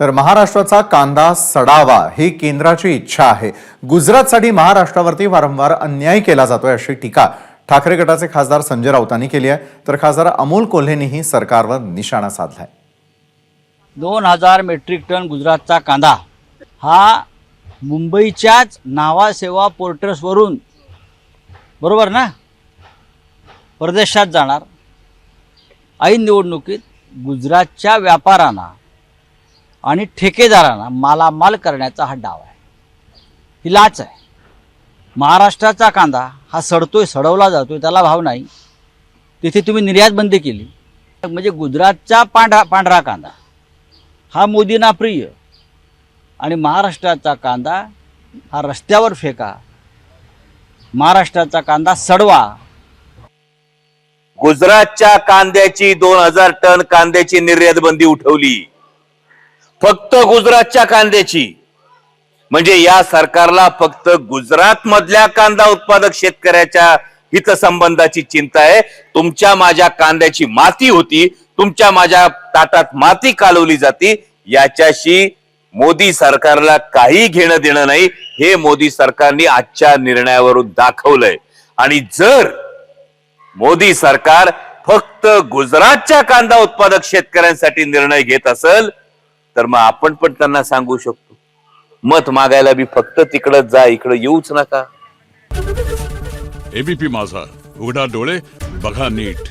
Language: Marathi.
तर महाराष्ट्राचा कांदा सडावा ही केंद्राची इच्छा आहे. गुजरातसाठी महाराष्ट्रावरती वारंवार अन्याय केला जातोय अशी टीका ठाकरे गटाचे खासदार संजय राऊतांनी केली आहे. तर खासदार अमोल कोल्हेनीही सरकारवर निशाणा साधलाय. दोन हजार मेट्रिक टन गुजरातचा कांदा हा मुंबईच्याच नावासेवा पोर्टर्सवरून बरोबर ना? परदेशात जाणार. ऐन निवडणुकीत गुजरातच्या व्यापाऱ्यांना आणि ठेकेदारांना मालामाल करण्याचा हा डाव आहे. ही लाच आहे. महाराष्ट्राचा कांदा हा सडतोय सडवला जातोय त्याला भाव नाही. तिथे तुम्ही निर्यात बंदी केली. म्हणजे गुजरातचा पांढरा पांढरा कांदा हा मोदींना प्रिय आणि महाराष्ट्राचा कांदा हा रस्त्यावर फेका. महाराष्ट्राचा कांदा सडवा. गुजरातच्या कांद्याची दोन हजार टन कांद्याची निर्यात बंदी उठवली. फक्त गुजरातच्या कांद्याची. म्हणजे या सरकारला फक्त गुजरात मधल्या कांदा उत्पादक शेतकऱ्याच्या हितसंबंधाची चिंता आहे. तुमच्या माझ्या कांद्याची माती होती तुमच्या माझ्या ताटात माती कालवली जाती याच्याशी मोदी सरकारला काही घेणं देणं नाही. हे मोदी सरकारने आजच्या निर्णयावरून दाखवलंय. आणि जर मोदी सरकार फक्त गुजरातच्या कांदा उत्पादक शेतकऱ्यांसाठी निर्णय घेत असेल तर मग आपण पण त्यांना सांगू शकतो. मत मागायला बी फक्त तिकडं जा इकडं येऊच नका. एबीपी माझा. उघडा डोळे बघा नीट.